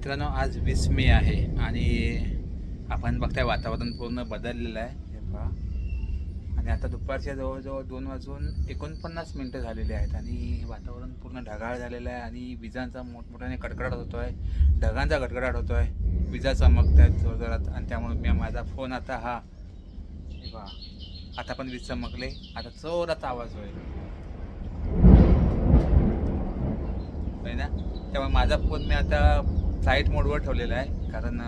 मित्रांनो आज वीस मे आहे आणि आपण बघताय वातावरण पूर्ण बदललेलं आहे. हे पहा. आणि आता दुपारच्या जवळजवळ दोन वाजून एकोणपन्नास मिनटं झालेली आहेत आणि वातावरण पूर्ण ढगाळ झालेलं आहे आणि विजांचा मोठमोठ्याने कडकडाट होतो आहे ढगांचा कडकडाट होतो आहे विजा चमकत आहेत जोरजोरात आणि त्यामुळे मी माझा फोन आता हा हे पहा. आता पण वीज चमकले. आता जोरात आवाज होईल. ना? त्यामुळे माझा फोन मी आता फ्लाईट मोडवर ठेवलेला आहे. कारण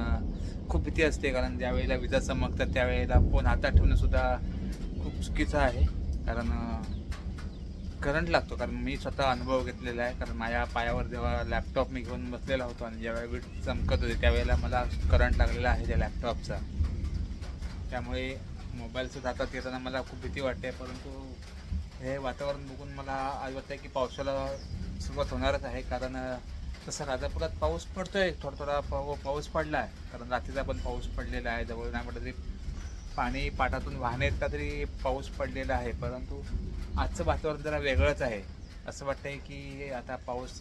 खूप भीती असते. कारण ज्यावेळेला विजा चमकतात त्यावेळेला फोन हातात ठेवणंसुद्धा खूप चुकीचं आहे. कारण करंट लागतो. कारण मी स्वतः अनुभव घेतलेला आहे. कारण माझ्या पायावर जेव्हा लॅपटॉप मी घेऊन बसलेला होतो आणि ज्यावेळी वीज चमकत होते त्यावेळेला मला करंट लागलेला आहे त्या लॅपटॉपचा त्यामुळे मोबाईलचं हातात येताना मला खूप भीती वाटते. परंतु हे वातावरण बघून मला आज वाटतं की पावसाला सुरुवात होणारच आहे. कारण तसं राजापुरात पाऊस पडतोय. थोडा थोडा पाऊ पाऊस पडला आहे कारण रात्रीचा पण पाऊस पडलेला आहे. जवळ नाही म्हटलं तरी पाणी पाटातून वाहने का तरी पाऊस पडलेला आहे. परंतु आजचं वातावरण जरा वेगळंच आहे. असं वाटतंय की आता पाऊस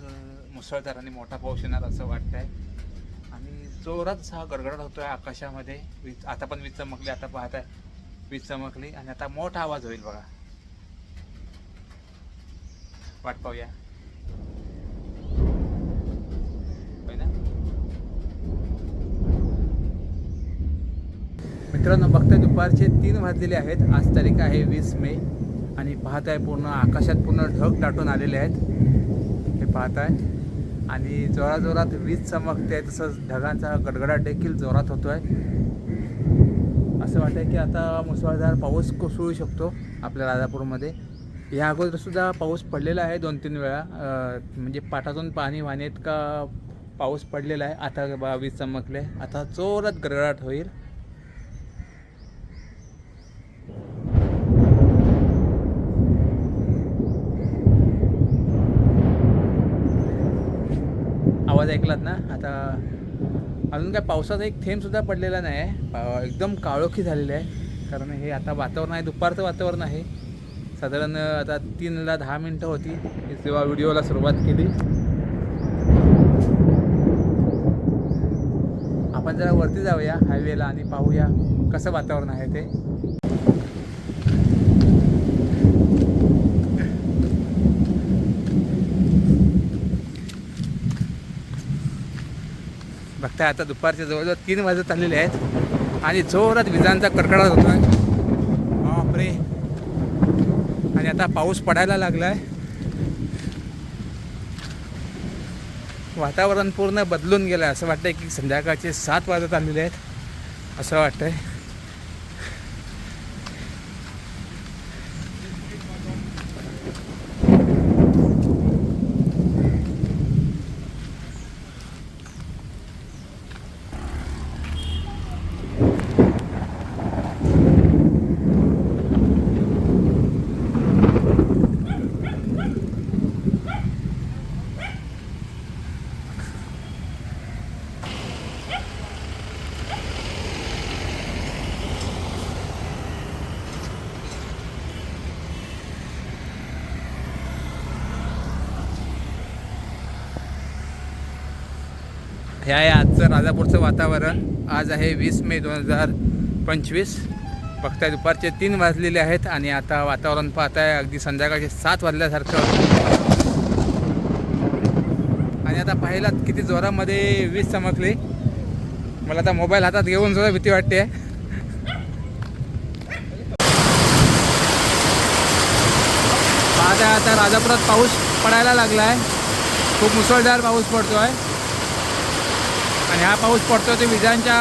मुसळधार आणि मोठा पाऊस येणार असं वाटतंय. आणि जोरात असा गडगडाट होतोय आकाशामध्ये. वीज आता पण वीज चमकली आता पाहताय वीज चमकली. आणि आता मोठा आवाज होईल बघा. वाट पाहूया होय ना मित्रांनो बघताय दुपारचे तीन वाजलेले आहेत. आज तारीख आहे वीस मे आणि पाहताय पूर्ण आकाशात पूर्ण ढग दाटून आलेले आहेत. हे पाहताय. आणि जोराजोरात वीज चमकते आहे तसंच ढगांचा गडगडाट देखील जोरात होतो आहे असं वाटतं की आता मुसळधार पाऊस कोसळू शकतो आपल्या राजापूरमध्ये. या अगोदरसुद्धा पाऊस पडलेला आहे दोन तीन वेळा. म्हणजे पाटातून पाणी वाहनेत का पाऊस पडलेला आहे. आता बा वीज चमकले. आता जोरात गडगडाट होईल. आवाज ऐकलात ना? आता अजून काय पावसाचा एक थेंबसुद्धा पडलेला नाही आहे एकदम काळोखी झालेली आहे. कारण हे आता वातावरण आहे दुपारचं वातावरण आहे. साधारण आता तीनला दहा मिनटं होती. जेव्हा व्हिडिओला सुरुवात केली. आपण जरा वरती जाऊया हायवेला आणि पाहूया कसं वातावरण आहे ते. बघताय आता दुपारच्या जवळजवळ तीन वाजत आलेले आहेत. आणि जोरात विजांचा कडकडाट होतोय. बापरे. आणि आता पाऊस पडायला लागला आहे वातावरण पूर्ण बदलून गेलं आहे असं वाटतंय की संध्याकाळचे सात वाजत आलेले आहेत. असं वाटतंय. हे आहे आजचं राजापूरचं वातावरण. आज आहे वीस मे दोन हजार पंचवीस. बघताय दुपारचे तीन वाजलेले आहेत आणि आता वातावरण पाहताय अगदी संध्याकाळचे सात वाजल्यासारखं. आणि आता पाहिलात किती जोरामध्ये वीज चमकली. मला आता मोबाईल हातात घेऊन सुद्धा भीती वाटते. आता आता राजापुरात पाऊस पडायला लागला आहे खूप मुसळधार पाऊस पडतो आहे आणि हा पाऊस पडतो ते विजांच्या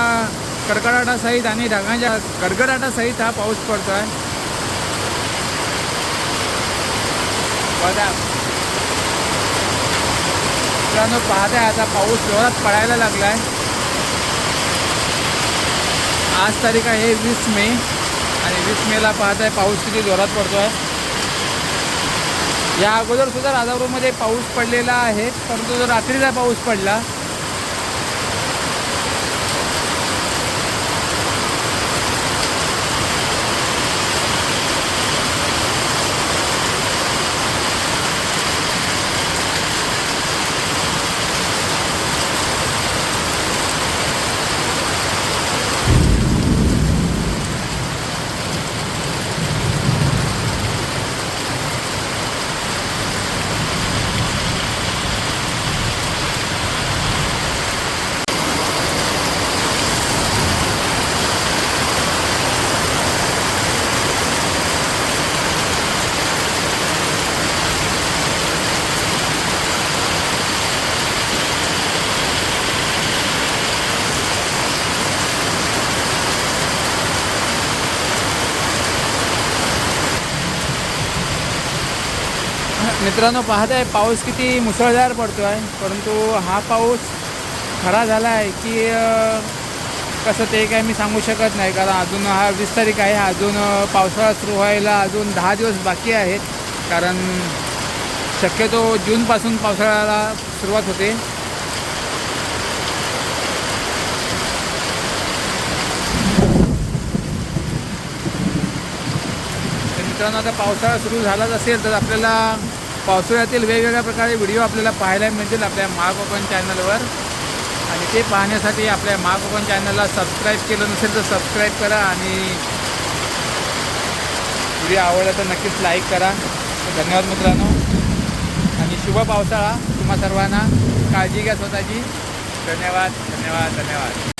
कडकडाटासहित आणि ढगांच्या गडगडाटासहित हा पाऊस पडतो आहे बघा. मित्रांनो पाहताय आता पाऊस जोरात पडायला लागला आहे आज तारीख आहे वीस मे आणि वीस मेला पाहताय पाऊस किती जोरात पडतो आहे या अगोदर सुद्धा राजापूरमध्ये पाऊस पडलेला आहे परंतु जो रात्रीचा पाऊस पडला. मित्रांनो पाहत आहे पाऊस किती मुसळधार पडतो आहे. परंतु हा पाऊस खरा झाला आहे की कसं ते काय मी सांगू शकत नाही. कारण अजून हा वीस तारीख आहे अजून पावसाळा सुरू व्हायला अजून दहा दिवस बाकी आहेत. कारण शक्यतो जूनपासून पावसाळ्याला सुरुवात होते. मित्रांनो आता पावसाळा सुरू झालाच असेल तर आपल्याला पावसाळ्यातील वेगवेगळ्या प्रकारे व्हिडिओ आपल्याला पाहायला मिळतील आपल्या महाकोकण चॅनलवर. आणि ते पाहण्यासाठी आपल्या महाकोकण चॅनलला सबस्क्राईब केलं नसेल तर सबस्क्राईब करा आणि व्हिडिओ आवडला तर नक्कीच लाईक करा. धन्यवाद मित्रांनो. आणि शुभ पावसाळा तुम्हा सर्वांना. काळजी घ्या स्वतःची. धन्यवाद धन्यवाद धन्यवाद.